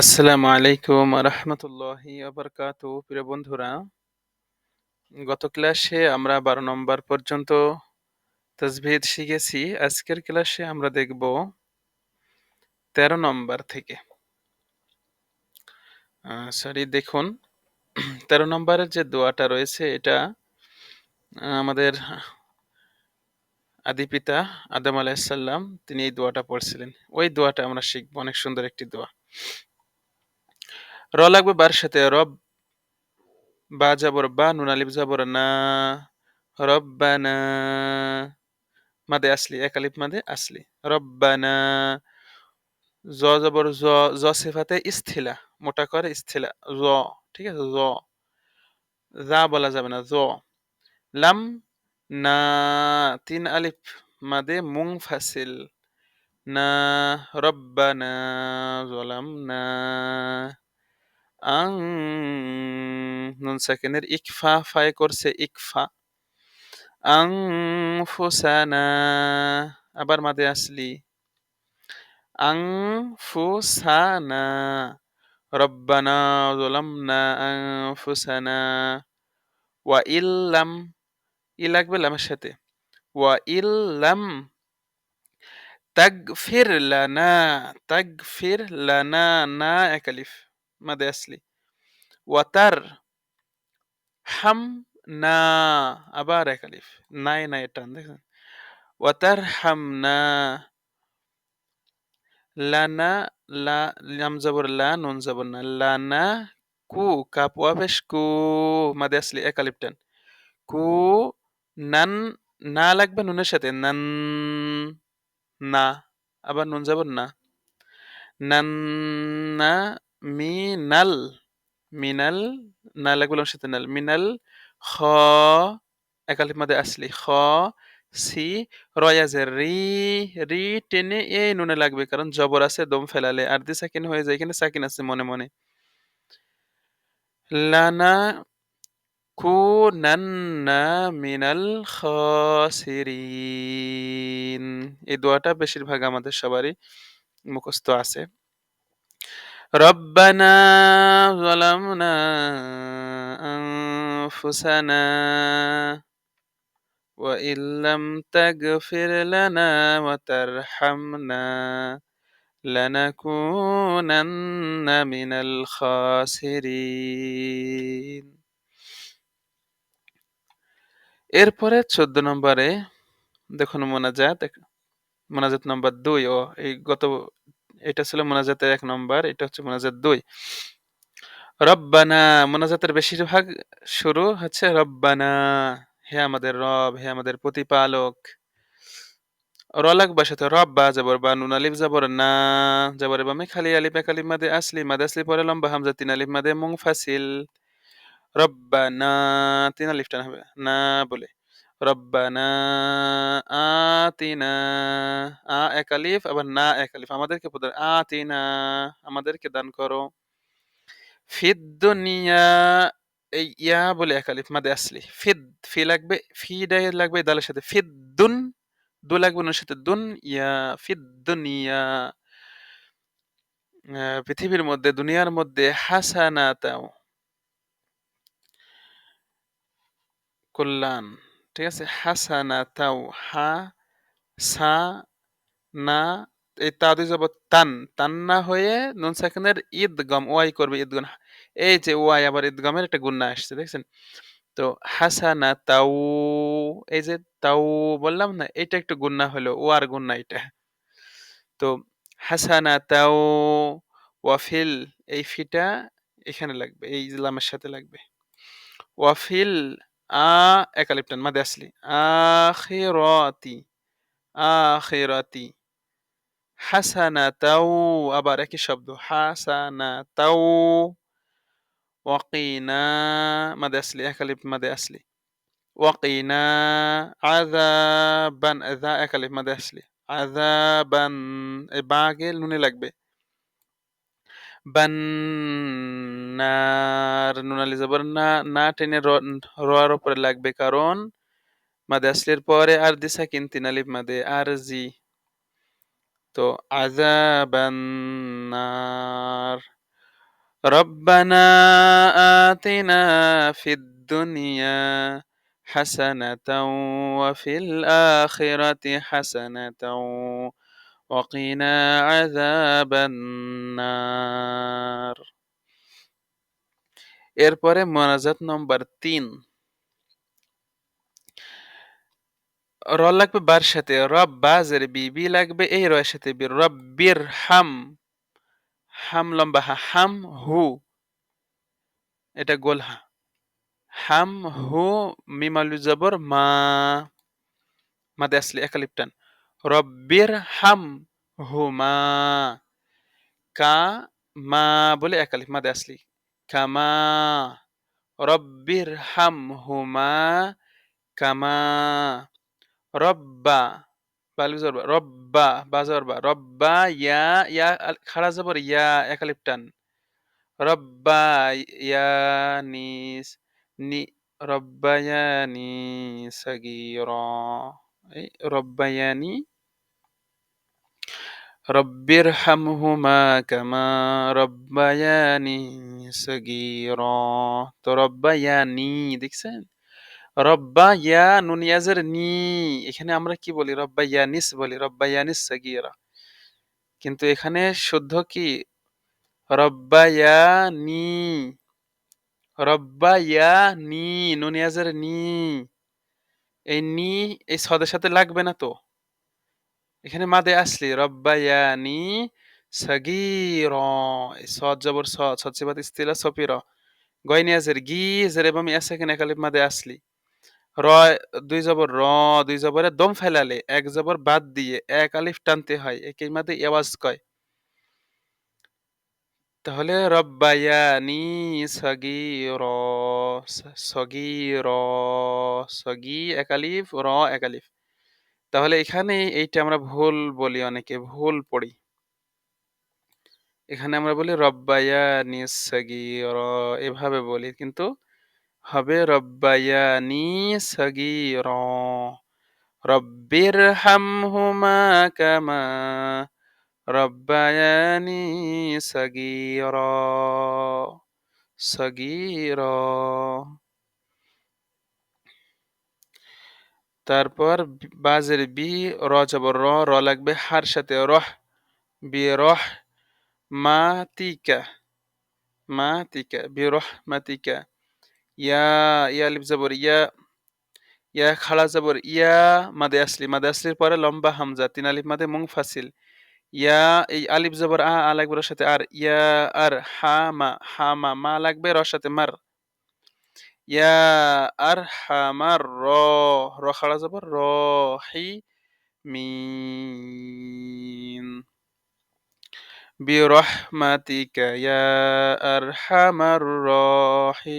আসসালামু আলাইকুম রহমতুল্লাহি আবরকাত প্রিয় বন্ধুরা, গত ক্লাসে আমরা বারো নম্বর পর্যন্ত তসবিদ শিখেছি। আজকের ক্লাসে আমরা দেখব তেরো নম্বর থেকে। সরি দেখুন, তেরো নম্বরের যে দোয়াটা রয়েছে, এটা আমাদের আদি পিতা আদম আলাইসাল্লাম তিনি এই দোয়াটা পড়ছিলেন। ওই দোয়াটা আমরা শিখব। অনেক সুন্দর একটি দোয়া। র লাগবে বার সাথে, রব বা যাবর বা নুন, আলিফ যাবর না। রব্বানা। মাদে আসলি, এক আলিফ মাদে আসলি। রব্বানা। জ জবর জ জ সিফাতে ইস্থিলা মোটা করে ইস্থিলা জ, ঠিক আছে, জ। যা বলা যাবে না, জ। লাম, না, তিন আলিফ মাদে মুং ফাসিল না, রব্বানা জলাম না। আং নুন সাকিনের ইকফা ফায় করছে ইকফা আং ফুসানা আবার মাদে আসলি আং ফুসানা রব্বানা জলামনা আং ফুসানা ওয়া ইল্লাম ই লাগবে লামের সাথে ওয়া ইল্লাম তাগফির লানা তাগফির লানা না একালিফ মাদে আসলি ওয়াতার হাম না আবার একালিফ নাই নাই টান দেখেন ওয়াতার হাম না লানা লা লাম জবর লা নুন জবর না লানা কু কাপ ওয়াবেশ কু মাদে আসলি একালিফ টান কু নান না লাগবে নুনের সাথে নান না আবার নুন যাবর না নান না মিনাল মিনাল না লাগবে নুনের সাথে নাল, মিনাল, খ একালিফ মাদে আসলি, খ, সি রয়াজে রি রি টেনে এ নুনে লাগবে, কারণ জবর আছে, দম ফেলালে, আর দি সাকিন হয়ে যায়, এখানে সাকিন আছে মনে মনে। লানা কুনান্না মিনাল খাসিরিন। এই দোয়াটা বেশিরভাগ আমাদের সবারই মুখস্থ আছে। রব্বানা ظلمنا أنفسنا وإن لم تغفر لنا وترحمنا لنكونن من الخاسرين এরপরে চোদ্দ নম্বরে দেখুন মোনাজাত মোনাজাত নম্বর দুই ও এই গত এটা ছিল মোনাজাতের এক নম্বর, এটা হচ্ছে মোনাজাত দুই। রব্বানা, মোনাজাতের বেশিরভাগ শুরু হচ্ছে রব্বানা, হে আমাদের রব, হে আমাদের প্রতিপালক। রলাক বাসাতে রব বা যাবর বা নুন আলিফ যাবর না যাবর বামে খালি আলিফ, এক আলিফ মাদে আসলি মাদে আসলি পরে লম্বা হামজা, তিন আলিফ মাদে মুং ফাসিল রব্বানা, তিন আলিফ টান হবে না বলে। রব্বানা আতিনা। আ এক আলিফ, আবার না এক আলিফ। আমাদেরকে প্রদান আতিনা, আমাদেরকে দান করো। ফিদ দুনিয়া, এই ইয়া বলে এক আলিফ, মাদে আসলি। ফিদ, ফি লাগবে, ফি ডাই লাগবে দালের সাথে। ফিদ দুন, দু লাগবে ওনার সাথে দুন, ইয়া, ফিদ দুনিয়া। পৃথিবীর মধ্যে, দুনিয়ার মধ্যে, হাসানাতাও। কল্যাণ। ঠিক আছে হাসানা তাও হা সা না এই তাদু যাব তান তান না হয়ে নুন সাকিনের ঈদগম ওয়াই করবে ঈদগম এই যে ওয়াই আবার ঈদগমের একটা গুন্না আসছে দেখছেন তো হাসানা তাও এই যে তাও বললাম না এটা একটু গুন্না হলো ও আর গুন্না এটা তো হাসানা তাও ওয়াফিল এই ফিটা এখানে লাগবে এই লামের সাথে লাগবে ওয়াফিল আ একালিপটান মাদে আসলি আখিরাতি আখিরাতি হাসানা তাও আবার একই শব্দ হাসানা তাও ওয়াকিনা মাদে আসলি একালিপ মাদে আসলি ওয়াকিনা আযাবান যা একালিপ মাদে আসলি আযাবান এই বাগে নুনে লাগবে বান্নার নুনালি জবর না না টেনে রোয়ার উপরে লাগবে কারণ মাদে আসলির পরে আর দিসা কিন্তিন আলিফ মাদে, আর জি। তো আজাবান্নার আতিনা ফিদ দুনিয়া হাসানাতাও ওয়া ফিল আখিরাতি হাসানাতাও وقنا عذاب النار এরপরে মোনাজাত নম্বর তিন র লাগবে বার সাথে রব বাজের বিবি লাগবে এই রয়ের সাথে বি রব্বির হাম হাম লম্বা হা হাম হু এটা গোল হা হাম হু মিমালু জবর মা মাদে আসলি একালিপটান রব্বির হাম হুমা কা মা বলে একালিফ মাদে আসলি। কামা রব্বির হাম হুমা কামা রব্বা, বালু জরবা, রব্বা, বা জরবা, রব্বা, ইয়া ইয়া খাড়া জবর, ইয়া একালিপটান রব্বা ইয়ানিস, নি রব্বায়ানি সাগীরা। এই রব্বায়ানি রব্বির হামহুমা কামা রব্বায়ানি সগীরা তো রব্বায়ানি দেখছেন? রব্বা ইয়া নুন ইয়াজের নি এখানে আমরা কি বলি? রব্বা ইয়ানিস বলি। রব্বা ইয়ানিস সগীরা কিন্তু এখানে শুদ্ধ কি? রব্বা ইয়া নি রব্বা ইয়া নি নুন ইয়াজের নি। এই নি এই সদের সাথে লাগবে না তো? এখানে মাদে আসলি, রব্বায়ানি সগীর সদ জবর সদ সিবাত ইস্তিলা সপির গয়নি গি জের এবং এসাকিন একালিপ মাদে আসলি। র, দুই জবর র, দুই জবরে দম ফেলালে, এক জবর বাদ দিয়ে এক আলিফ টানতে হয়, একই মাদে আওয়াজ কয়। তাহলে রব্বায়ানি সগীর সগীর, সগি একালিফ র একালিফ তাহলে এখানে এইটা আমরা ভুল বলি অনেকে, ভুল পড়ি। এখানে আমরা বলি, রব্বায়া নিসগির এভাবে বলি। কিন্তু হবে, রব্বায়া নিসগির রব্বির হামহুমা কামা রব্বায়ানি সগীর সগীর তারপর বাজের বি র জবর র র লাগবে হার সাথে রহ, বি রহ মাতিকা মাতিকা বি রহ মাতিকা ইয়া ইয়া লিপ জবর, ইয়া ইয়া খাড়া জবর, ইয়া মাদে আসলি, মাদে আসলির পরে লম্বা হামজা, তিন আলিফ মাদে মুং ফাসিল, ইয়া, এই আলিফ জবর আ আ লাগবে রর সাথে আর, ইয়া আর হা মা হা মা মা লাগবে রর সাথে মার يا أرحم الراح روح مين برحمتك يا أرحم الراحمين